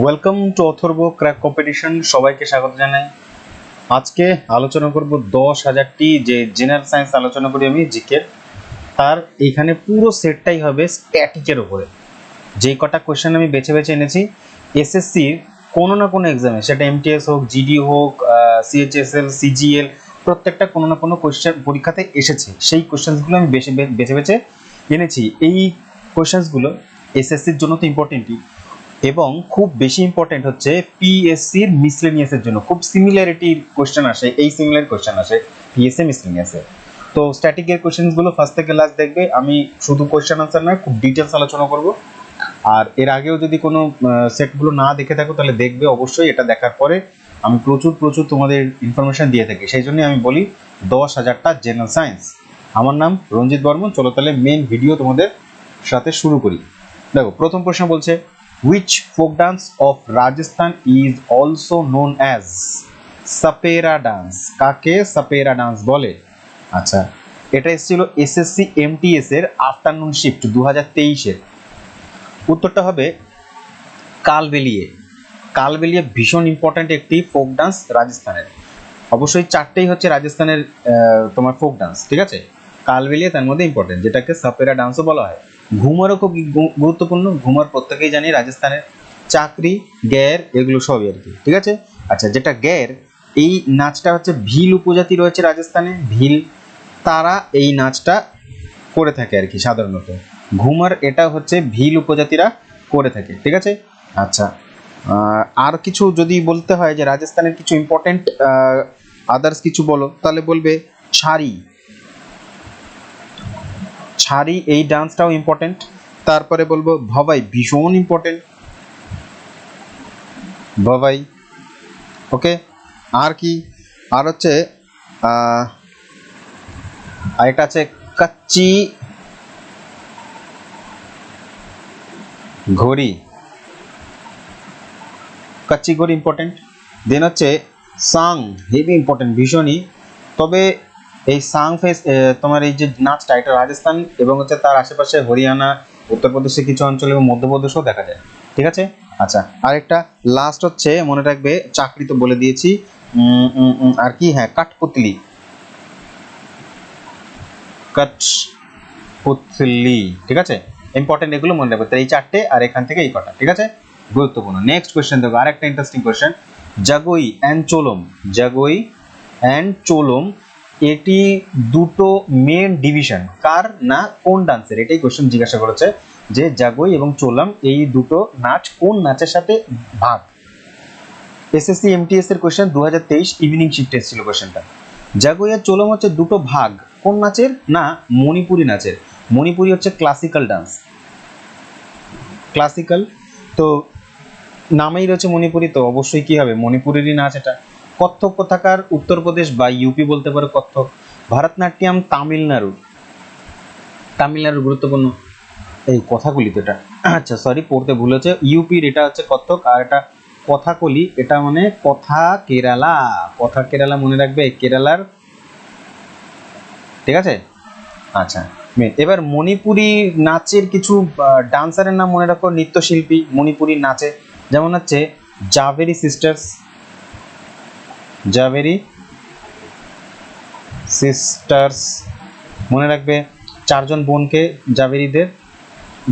Welcome to Atharva crack competition সবাইকে স্বাগত জানাই। আজকে আলোচনা করব দশ হাজারটি যে জেনারেল সায়েন্স আলোচনা করি আমি জিকের। তার এখানে পুরো সেটটাই হবে স্ট্যাটিকের উপরে। যে কটা কোয়েশ্চেন আমি বেছে বেছে এনেছি এসএসসির কোনো না কোনো এক্সামে সেটা এমটিএস হোক জিডি হোক সিএইচএসএল সিজিএল প্রত্যেকটা কোনো না কোনো কোয়েশ্চেন পরীক্ষাতে এসেছে। সেই কোয়েশ্চেন্সগুলো আমি বেছে বেছে বেছে এনেছি। এই কোয়েশ্চেন্সগুলো এসএসসির জন্য তো ইম্পর্টেন্টই এবং খুব বেশি ইম্পর্টেন্ট হচ্ছে পিএসসির মিসলেনিয়াসের জন্য। খুব সিমিলারিটির কোয়েশ্চেন আসে, এই সিমিলার কোয়েশ্চেন আসে পিএসসি মিসলেনিয়াসে তো স্ট্যাটিকের কোয়েশ্চেনগুলো ফার্স্ট থেকে লাস্ট দেখবে। আমি শুধু কোয়েশ্চেন আনসার নয়, খুব ডিটেলস আলোচনা করব। আর এর আগেও যদি কোনো সেটগুলো না দেখে থাকো, তাহলে দেখবে অবশ্যই এটা দেখার পরে আমি প্রচুর প্রচুর তোমাদের ইনফরমেশন দিয়ে থাকি। সেই জন্যই আমি বলি, দশ হাজারটা জেনারেল সায়েন্স আমার নাম রঞ্জিত বর্মন। চলো তাহলে মেন ভিডিও তোমাদের সাথে শুরু করি। দেখো, প্রথম প্রশ্ন বলছে which folk dance of Rajasthan is also known as Sapera dance কাকে সাপেরা ডান্স বলে? আচ্ছা এটা এসেছিল এসএসসি এমটিএস এর আফটারনুন শিফট দু হাজার তেইশের উত্তরটা হবে কালবেলিয়ে। কালবেলিয়ে ভীষণ ইম্পর্ট্যান্ট একটি ফোক ডান্স রাজস্থানের। অবশ্যই চারটেই হচ্ছে রাজস্থানের তোমার ফোক ডান্স ঠিক আছে? কালবেলিয়ে তার মধ্যে ইম্পর্টেন্ট যেটাকে সাপেরা ডান্সও বলা হয়। ঘুমারও খুব গুরুত্বপূর্ণ। ঘুমার প্রত্যেকেই জানি রাজস্থানের চাকরি গ্যার এগুলো সবই আর কি। ঠিক আছে? আচ্ছা যেটা গ্যার এই নাচটা হচ্ছে ভিল উপজাতি রয়েছে রাজস্থানে। ভিল, তারা এই নাচটা করে থাকে আর কি সাধারণত। ঘুমার এটা হচ্ছে ভিল উপজাতিরা করে থাকে। ঠিক আছে? আচ্ছা আর কিছু যদি বলতে হয় যে রাজস্থানের কিছু ইম্পর্টেন্ট আদার্স কিছু বলো, তাহলে বলবে ছাড়ি ছাড়ি এই ডান্সটাও ইম্পর্টেন্ট তারপরে বলব, ভবাই ভীষণ ইম্পর্টেন্ট ভবাই ওকে আর কি? আর হচ্ছে আরেকটা আছে কাচ্চি ঘড়ি। কাচ্চি ঘড়ি ইম্পর্টেন্ট দেন হচ্ছে, সাং হেভি ইম্পর্টেন্ট ভীষণই। তবে এই সাং ফেস তোমার এই যে নাচটা এটা রাজস্থান এবং হচ্ছে তার আশেপাশে হরিয়ানা, উত্তরপ্রদেশের কিছু অঞ্চল এবং মধ্যপ্রদেশেও দেখা যায়। ঠিক আছে? আচ্ছা আরেকটা লাস্ট হচ্ছে, মনে রাখবে, চাকরি তো বলে দিয়েছি। আর কি হ্যাঁ কাঠপুতলি। কাঠপুতলি, ঠিক আছে? ইম্পর্টেন্ট এগুলো মনে রাখবে এই চারটে আর এখান থেকে এই কটা, ঠিক আছে? গুরুত্বপূর্ণ। নেক্সট কোয়েশ্চেন দেখো আর একটা interesting question Jagoi and Cholom Jagoi and Cholom এটি দুটো মেন ডিভিশন কার না কোন ডান্সের এটাই কোয়েশ্চেন জিজ্ঞাসা করেছে যে জাগোই এবং চোলাম, এই দুটো নাচ কোন নাচের সাথে ভাগ? এসএসসি এমটিএস এর কোয়েশ্চেন দু হাজার তেইশ ইভিনিং শিফটে এসেছিল কোয়েশ্চেনটা জাগোই আর চোলম হচ্ছে দুটো ভাগ, কোন নাচের না মণিপুরি নাচের? মণিপুরি হচ্ছে ক্লাসিক্যাল ডান্স ক্লাসিক্যাল তো নামেই রয়েছে মণিপুরি, তো অবশ্যই কি হবে? মণিপুরেরই নাচ এটা। কত্থক কোথাকার উত্তরপ্রদেশ বা ইউপি বলতে পারো কত্থক, ভারতনাট্যম, তামিলনাড়ু। তামিলনাড়ুর গুরুত্বপূর্ণ এই কথাগুলি তো এটা। আচ্ছা সরি পড়তে ভুল হচ্ছে। ইউপির এটা হচ্ছে কত্থক আর এটা কথাকলি, এটা মানে কথা কেরালা। কথা কেরালা মনে রাখবে কেরালার। ঠিক আছে? আচ্ছা এবার মণিপুরি নাচের কিছু ডান্সারের নাম মনে রাখো, নৃত্যশিল্পী মণিপুরি নাচে। যেমন হচ্ছে জাভেরি সিস্টার্স জাভেরি সিস্টার্স, মনে রাখবে চারজন বোনকে জাভেরিদের,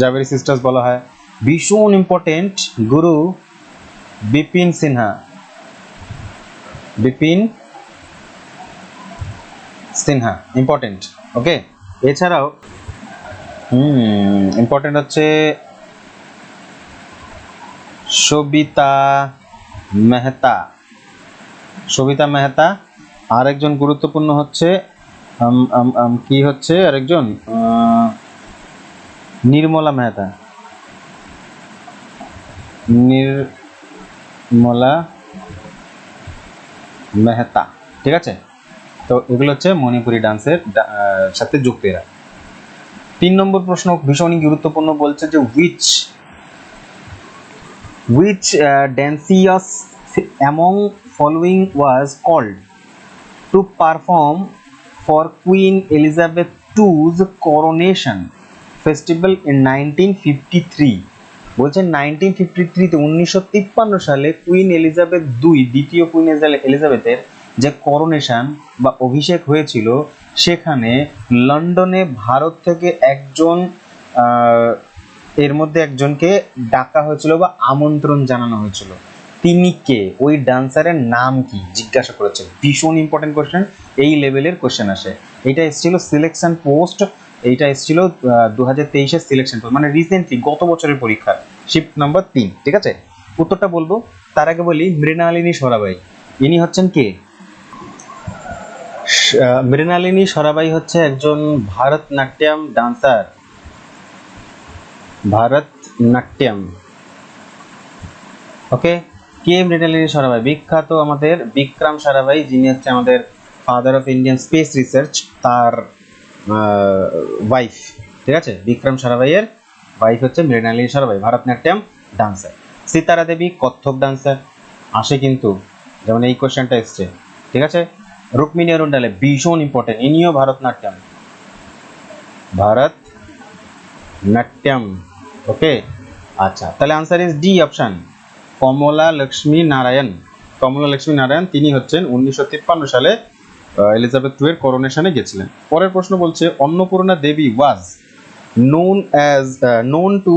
জাভেরি সিস্টার্স বলা হয়। ভীষণ important Guru Bipin Sinha. Bipin Sinha important okay এছাড়াও ইম্পর্টেন্ট হচ্ছে সবিতা মেহতা। সবিতা মেহতা, আরেকজন গুরুত্বপূর্ণ হচ্ছে কি হচ্ছে আরেকজন? নির্মলা মেহতা। নির্মলা মেহতা, ঠিক আছে? তো এগুলো হচ্ছে মণিপুরি ডান্সের সাথে যুক্ত এরা। তিন নম্বর প্রশ্ন ভীষণই গুরুত্বপূর্ণ বলছে যে which which Dancius among following was called to perform for Queen Elizabeth II's coronation festival in 1953 বলছে নাইনটিন ফিফটি থ্রিতে উনিশশো তিপ্পান্ন সালে কুইন এলিজাবেথ দুই, দ্বিতীয় কুইন এলিজাবেথের যে করোনেশন বা অভিষেক হয়েছিল, সেখানে লন্ডনে ভারত থেকে একজন এর মধ্যে একজনকে ডাকা হয়েছিল বা আমন্ত্রণ জানানো হয়েছিল। তিনি কে ওই ডান্সারের নাম কি? জিজ্ঞাসা করেছে ভীষণ ইম্পর্টেন্ট কোশ্চেন এই লেভেলের কোয়েশ্চেন আসে। এটা এসেছিল সিলেকশন পোস্ট এইটা এসেছিল দু হাজার তেইশের সিলেকশন পোস্ট মানে রিসেন্টলি গত বছরের পরীক্ষা শিফট নাম্বার তিন, ঠিক আছে? উত্তরটা বলব। তার আগে বলি, মৃণালিনী সরাবাই। ইনি হচ্ছেন কে? মৃণালিনী সরাবাই হচ্ছে একজন ভারতনাট্যম ডান্সার ভারতনাট্যম। ওকে কে এম মৃণালিনী সারাভাই বিখ্যাত আমাদের বিক্রম সারাভাই যিনি হচ্ছে আমাদের father of Indian space research তার ওয়াইফ ঠিক আছে? বিক্রম সারাভাইয়ের ওয়াইফ হচ্ছে মৃণালিনী সারাভাই ভারতনাট্যম ডান্সার সিতারা দেবী, কত্থক ডান্সার আসে কিন্তু, যেমন এই কোশ্চেনটা এসছে। ঠিক আছে? রুক্মিণী অরুণডালে ভীষণ ইম্পর্টেন্ট ইনিও ভারতনাট্যম। ভারত নাট্যম ওকে আচ্ছা তাহলে answer is D option Kamala Lakshmi Narayan. Kamala Lakshmi Narayan, তিনি হচ্ছেন উনিশশো তিপ্পান্ন সালে এলিজাবেথ টু এর করোনেশনে গেছিলেন। পরের প্রশ্ন বলছে, Annapurna Devi was known as known to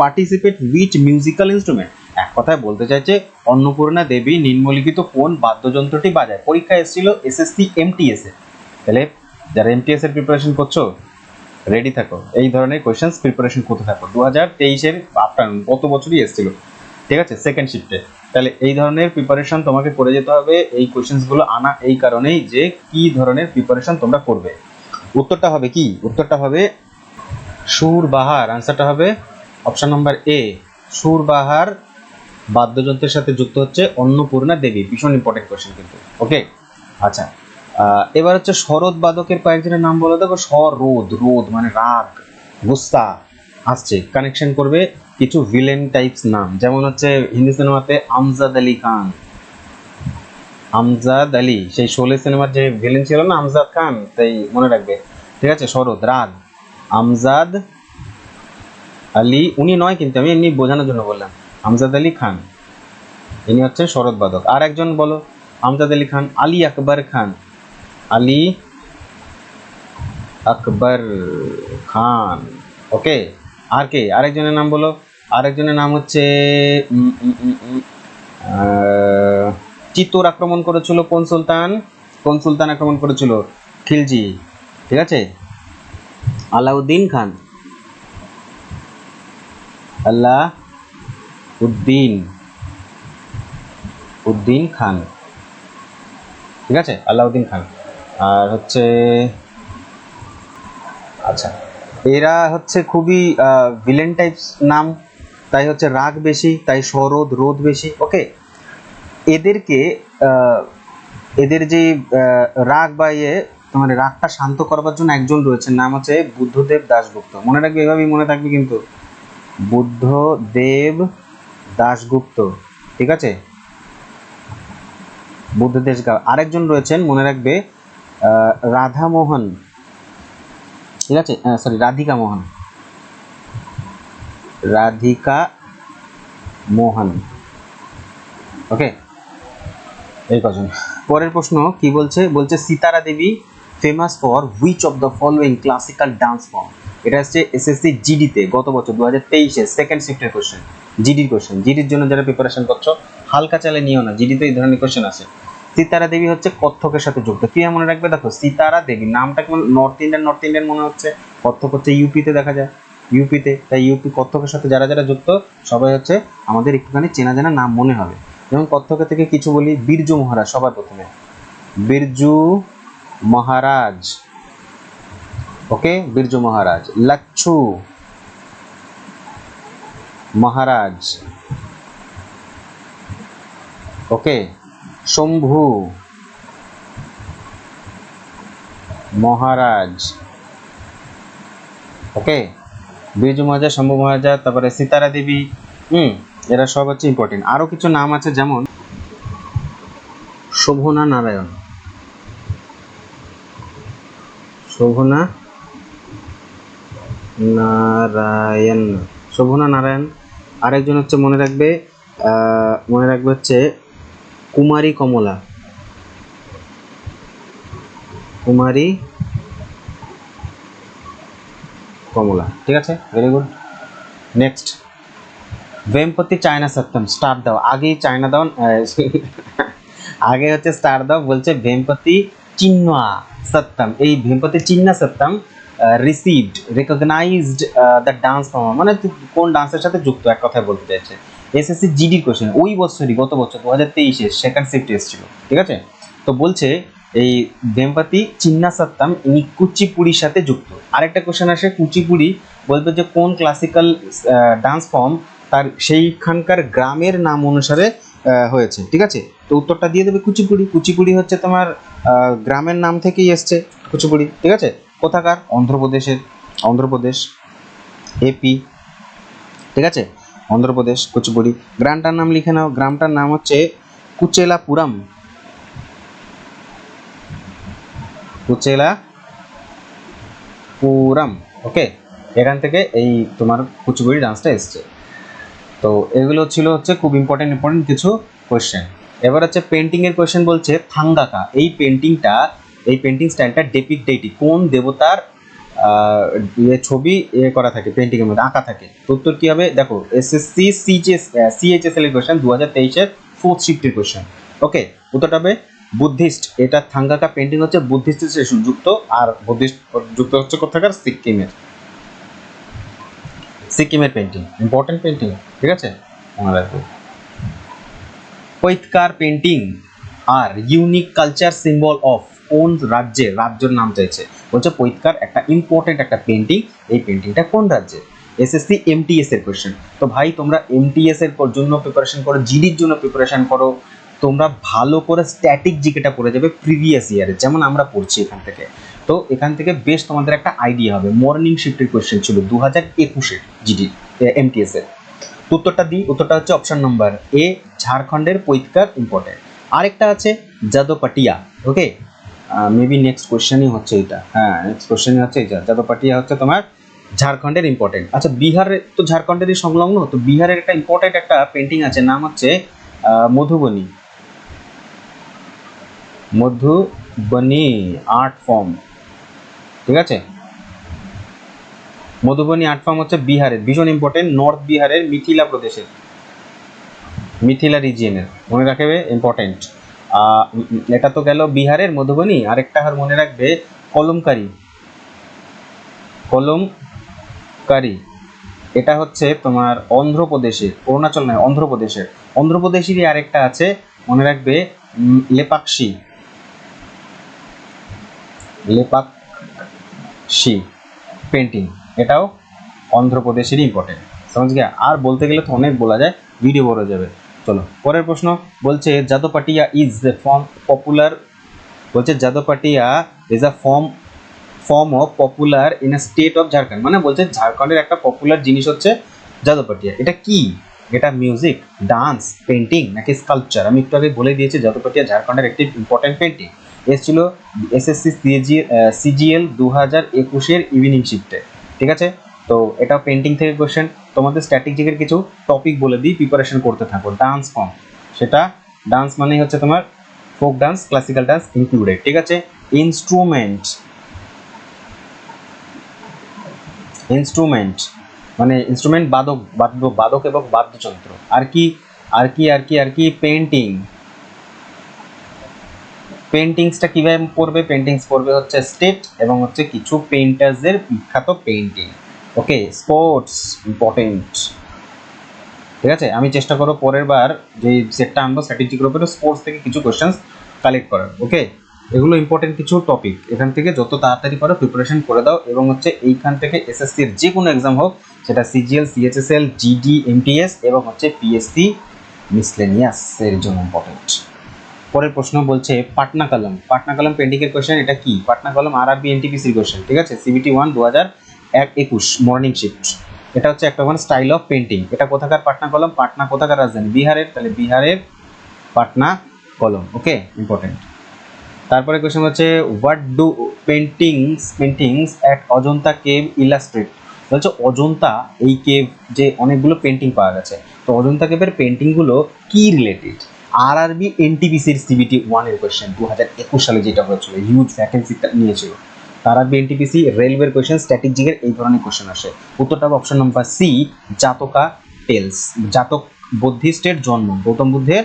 participate which musical instrument এক কথায় বলতে চাইছে, অন্নপূর্ণা দেবী নিম্নলিখিত কোন বাদ্যযন্ত্রটি বাজায়? পরীক্ষা এসেছিল এসএসসি এমটিএস এ। তাহলে যারা এমটিএস এর প্রিপারেশন করছ রেডি থাকো। এই ধরনের কোয়েশ্চেন্স প্রিপারেশন করতে থাকো। দু হাজার তেইশের আফটারনুন গত বছরই এসেছিল। ঠিক আছে? সেকেন্ড শিফটে তাহলে এই ধরনের প্রিপারেশন তোমাকে করে যেতে হবে। এই কোয়েশ্চেন্সগুলো আনা এই কারণেই যে কি ধরনের প্রিপারেশন তোমরা করবে। উত্তরটা হবে কি? উত্তরটা হবে সুর বাহার আনসারটা হবে অপশন নাম্বার এ সুর বাহার বাদ্যযন্ত্রের সাথে যুক্ত হচ্ছে অন্নপূর্ণা দেবী। ভীষণ ইম্পর্টেন্ট কোয়েশ্চেন কিন্তু। ওকে আচ্ছা। এবার হচ্ছে শরৎ বাদকের কয়েকজনের নাম বলে দেখো সরোদ রোদ মানে রাগ, গুস্তা। আসছে। কানেকশন করবে কিছু ভিলেন টাইপস নাম। যেমন হচ্ছে হিন্দি সিনেমাতে আমজাদ আলী খান। আমজাদ আলী, সেই শোলে সিনেমার যে ভিলেন ছিল না, আমজাদ খান, তাই মনে রাখবে। ঠিক আছে, শরৎ রাগ আমজাদ আলী, উনি নয় কিন্তু, আমি এমনি বোঝানোর জন্য বললাম। আমজাদ আলী খান। ইনি হচ্ছেন শরৎ বাদক। আর একজন বলো, আমজাদ আলী খান, আলী আকবর খান। আলী আকবর খান। ওকে, আর কে? আরেকজনের নাম বলো। আরেকজনের নাম হচ্ছে চিত্তোর আক্রমণ করেছিল কোন সুলতান? কোন সুলতান আক্রমণ করেছিল? খিলজি। ঠিক আছে? আলাউদ্দিন খান। আল্লাহ উদ্দিন উদ্দিন খান। ঠিক আছে? আলাউদ্দিন খান। আর হচ্ছে আচ্ছা। এরা হচ্ছে খুবই ভিলেন টাইপস নাম। তাই হচ্ছে রাগ বেশি, তাই সরোদ, রোদ বেশি ওকে এদেরকে এদের যে রাগ বা ইয়ে তোমার রাগটা শান্ত করবার জন্য একজন রয়েছে নাম হচ্ছে বুদ্ধদেব দাশগুপ্ত। মনে রাখবে এভাবেই মনে থাকবে কিন্তু। বুদ্ধদেব দাশগুপ্ত, ঠিক আছে? বুদ্ধদেব গা- আরেকজন রয়েছেন, মনে রাখবে রাধামোহন, ঠিক আছে? সরি রাধিকা মোহন রাধিকা মোহন। ওকে এই কজন। পরের প্রশ্ন কি বলছে? বলছে, Sitara Devi famous for which of the following classical dance form এটা হচ্ছে এসএসসি জিডিতে গত বছর দু হাজার তেইশে সেকেন্ড শিফটের কোশ্চেন জিডির কোশ্চেন জিডির জন্য যারা প্রিপারেশন করছ, হালকা চালে নিও না। জিডিতে এই ধরনের কোশ্চেন আছে। সিতারা দেবী হচ্ছে কত্থকের সাথে যুক্ত। কি মনে রাখবে? দেখো, সিতারা দেবী, নামটা কেমন? নর্থ ইন্ডিয়ান নর্থ ইন্ডিয়ান মনে হচ্ছে। কত্থক হচ্ছে ইউপিতে দেখা যায়। ইউপিতে তাই ইউপি কত্থকের সাথে যারা যারা যুক্ত, সবাই হচ্ছে আমাদের একটুখানি চেনা জানা নাম মনে হবে। যেমন কত্থকে থেকে কিছু বলি, বীরজু মহারাজ, সবার প্রথমে। বীরজু মহারাজ। ওকে? বীরজু মহারাজ। লাচ্ছু মহারাজ। ওকে? শম্ভু মহারাজ। ওকে? বীরজু মহাজা শম্ভু মহারাজা, তারপরে সীতারা দেবী, হুম, এরা সব হচ্ছে ইম্পর্টেন্ট আরও কিছু নাম আছে যেমন শোভনা নারায়ণ। শোভনা নারায়ণ। শোভনা নারায়ণ, আরেকজন হচ্ছে মনে রাখবে মনে রাখবে হচ্ছে কুমারী কমলা। কুমারী কমলা ঠিক আছে? Very good next Vempati Chinna Satyam star দাও। আগেই চায়না দাও আগে হচ্ছে স্টার দাও, বলছে ভেমপতি চিহ্না সত্যম এই Vempati Chinna Satyam received recognized the dance form মানে কোন ডান্সের সাথে যুক্ত, এক কথায় বলতে চাইছে। এসএসসি জিডি কোশ্চেন ওই বছরই, গত বছর দু হাজার তেইশে সেকেন্ড শিফট এসেছিল, ঠিক আছে? তো বলছে এই ভেমপতি চিন্না সত্তাম ইনি কুচিপুড়ির সাথে যুক্ত। আরেকটা কোশ্চেন আসে, কুচিপুড়ি বলবে যে কোন ক্লাসিক্যাল ডান্স ফর্ম তার সেইখানকার গ্রামের নাম অনুসারে হয়েছে, ঠিক আছে? তো উত্তরটা দিয়ে দেবে কুচিপুড়ি। কুচিপুড়ি হচ্ছে তোমার গ্রামের নাম থেকেই এসছে কুচিপুড়ি, ঠিক আছে? কোথাকার? অন্ধ্রপ্রদেশের, অন্ধ্রপ্রদেশ এপি ঠিক আছে? অন্ধ্রপ্রদেশ, কুচিপুড়ি। গ্রামটার নাম লিখে নাও। গ্রামটার নাম হচ্ছে কুচেলাপুরম। কুচেলা পুরম ওকে এখান থেকে এই তোমার কুচিপুড়ি ডান্সটা এসছে। তো এগুলো ছিল হচ্ছে খুব ইম্পর্টেন্ট ইম্পর্টেন্ট কিছু কোয়েশ্চেন এবার হচ্ছে পেন্টিং এর কোয়েশ্চেন বলছে, থাঙ্গাকা, এই পেন্টিংটা এই পেন্টিং স্টাইলটা ডেপিক ডেটি কোন দেবতার ইয়ে ছবি এ করা থাকে পেন্টিং এর মধ্যে, আঁকা থাকে? উত্তর কি হবে? দেখো এস এস এসএসসি সিএইচএস এর কোয়েশ্চেন দু হাজার তেইশের ফোর্থ শিফটের কোয়েশ্চেন ওকে উত্তরটা হবে বুদ্ধিস্ট, এটা থাঙ্গাকা পেন্টিং হচ্ছে বুদ্ধিস্টের সাথে যুক্ত আর বুদ্ধিস্ট যুক্ত হচ্ছে কোথাকার? সিকিমের। সিকিমের পেন্টিং ইম্পর্টেন্ট পেন্টিং ঠিক আছে? মনে পেন্টিং আর ইউনিক কালচার সিম্বল অফ কোন রাজ্যে, রাজ্যের নাম চাইছে? বলছে পৈতকার একটা ইম্পর্টেন্ট একটা পেন্টিং এই পেন্টিংটা কোন রাজ্যে? এসএসসি এমটিএস এর কোয়েশ্চেন তো ভাই, তোমরা এমটিএস এর জন্য প্রিপারেশন করো জিডির জন্য প্রিপারেশন করো তোমরা ভালো করে স্ট্যাটিক জিকেটা পড়ে যাবে প্রিভিয়াস ইয়ারে যেমন আমরা পড়ছি এখান থেকে। তো এখান থেকে বেশ তোমাদের একটা আইডিয়া হবে। মর্নিং শিফটের কোয়েশ্চেন ছিল দু হাজার একুশের জিডি এমটিএস এর। উত্তরটা দিই, উত্তরটা হচ্ছে অপশন নাম্বার এ ঝাড়খণ্ডের পৈতকার ইম্পর্টেন্ট আরেকটা আছে যাদবপাটিয়া ওকে মেবি নেক্সট কোয়েশ্চেনই হচ্ছে এটা হ্যাঁ নেক্সট কোশ্চেনই হচ্ছে এটা যাদবপাটিয়া হচ্ছে তোমার ঝাড়খণ্ডের ইম্পর্টেন্ট আচ্ছা বিহারের তো ঝাড়খণ্ডেরই সংলগ্ন, তো বিহারের একটা ইম্পর্টেন্ট একটা পেন্টিং আছে, নাম হচ্ছে মধুবনী। Madhubani art form. ঠিক আছে? মধুবনী আর্ট ফর্ম হচ্ছে বিহারের ভীষণ ইম্পর্টেন্ট নর্থ বিহারের মিথিলা প্রদেশের। মিথিলা রিজিয়নের মনে রাখবে ইম্পর্টেন্ট এটা তো গেল বিহারের মধুবনী আরেকটা আর মনে রাখবে কলমকারি। কলমকারি। এটা হচ্ছে তোমার অন্ধ্রপ্রদেশের অরুণাচল নয় অন্ধ্রপ্রদেশের। অন্ধ্রপ্রদেশেরই আরেকটা আছে মনে রাখবে উম, লেপাক্ষী লেপাক্ষী পেন্টিং, এটাও অন্ধ্রপ্রদেশেরই ইম্পর্টেন্ট সমাজ গিয়া আর বলতে গেলে তো অনেক বলা যায় ভিডিও বড় যাবে। চলো, পরের প্রশ্ন বলছে Jadopatia is the form popular বলছে Jadopatia is a form form of popular in a state of Jharkhand মানে বলছে, ঝাড়খণ্ডের একটা পপুলার জিনিস হচ্ছে যাদবপাটিয়া এটা কি? এটা মিউজিক ডান্স পেন্টিং নাকি স্কাল্পচার আমি একটু আগে বলে দিয়েছি যাদবপাটিয়া ঝাড়খণ্ডের একটি ইম্পর্টেন্ট পেন্টিং এসেছিল এসএসসি সিজি সিজিএল দু হাজার একুশের ইভিনিং শিফটে ঠিক আছে? তো এটা পেন্টিং থেকে কোশ্চেন তোমাদের স্ট্র্যাটেজিকের কিছু টপিক বলে দিই প্রিপারেশন করতে থাকো। ডান্স ফর্ম সেটা ডান্স মানে হচ্ছে তোমার folk dance classical dance included ঠিক আছে? ইনস্ট্রুমেন্ট ইনস্ট্রুমেন্ট মানে ইনস্ট্রুমেন্ট বাদক, বাদ্য, বাদক এবং বাদ্যযন্ত্র। আর কি আর কি আর কি আর কি পেন্টিং পেন্টিংসটা কীভাবে পড়বে? পেন্টিংস পড়বে হচ্ছে স্টেট এবং হচ্ছে কিছু পেইন্টার্সদের বিখ্যাত পেন্টিং ওকে স্পোর্টস ইম্পর্টেন্ট ঠিক আছে? আমি চেষ্টা করব পরের বার যে সেটটা আনব স্ট্র্যাটেজিক উপরে স্পোর্টস থেকে কিছু কোশ্চেন্স কালেক্ট করার। ওকে এগুলো ইম্পর্টেন্ট কিছু টপিক এখান থেকে যত তাড়াতাড়ি পারো প্রিপারেশন করে দাও এবং হচ্ছে এইখান থেকে এসএসসির যে কোনো এক্সাম হোক, সেটা সিজিএল সিএচএসএল জিডি এমটিএস এবং হচ্ছে পিএসসি মিসলেনিয়াস এর জন্য ইম্পর্টেন্ট পরের প্রশ্ন বলছে, পাটনা কলম। পাটনা কলম পেন্ডিংয়ের কোশ্চেন এটা কি? পাটনা কলম আর আরবি এনটিপিসির কোশ্চেন ঠিক আছে? সিবিটি ওয়ান দু হাজার এক, একুশ মর্নিং শিফট এটা হচ্ছে একটা মানে স্টাইল অফ পেন্টিং এটা কোথাকার পাটনা কলম? পাটনা কোথাকার রাজধানী? বিহারের, তাহলে বিহারের পাটনা কলম ওকে ইম্পর্টেন্ট তারপরে কোশ্চেন হচ্ছে what do paintings paintings at Ajanta cave illustrate হচ্ছে অজন্তা, এই কেভ যে অনেকগুলো পেন্টিং পাওয়া গেছে। তো অজন্তা কেভের পেন্টিংগুলো কি রিলেটেড আর আরবি এনটিপিসির সিবিটি ওয়ানের কোয়েশ্চেন দু হাজার একুশ সালে যেটা হয়েছিল হিউজ ভ্যাকেন্সিটা নিয়েছিল। তার আরবি এনটিপিসি রেলওয়ের কোয়েশ্চেন স্ট্র্যাটেজিকের এই ধরনের কোয়েশ্চেন আসে। উত্তরটা option number C Jataka tales Jataka বুদ্ধিস্টের জন্ম, গৌতম বুদ্ধের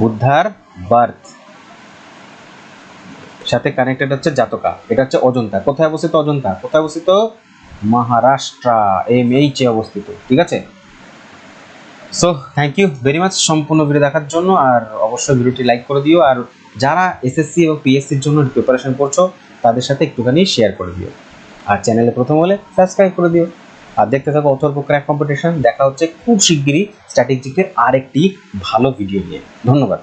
বুদ্ধার বার্থ সাথে কানেক্টেড হচ্ছে জাতকা, এটা হচ্ছে অজন্তা। কোথায় অবস্থিত অজন্তা? কোথায় অবস্থিত? মহারাষ্ট্র এম এইচ এ অবস্থিত, ঠিক আছে? So thank you very much সম্পূর্ণ ভিডিও দেখার জন্য আর অবশ্যই ভিডিওটি লাইক করে দিও। আর যারা এসএসসি এবং পিএসসির জন্য প্রিপারেশন করছ, তাদের সাথে একটুখানি শেয়ার করে দিও। আর চ্যানেলে প্রথম হলে সাবস্ক্রাইব করে দিও। আর দেখতে থাকো অথর্ব ক্র্যাক কম্পিটিশন দেখা হচ্ছে খুব শিগগিরই স্ট্র্যাটেজিকের আরেকটি ভালো ভিডিও নিয়ে। ধন্যবাদ।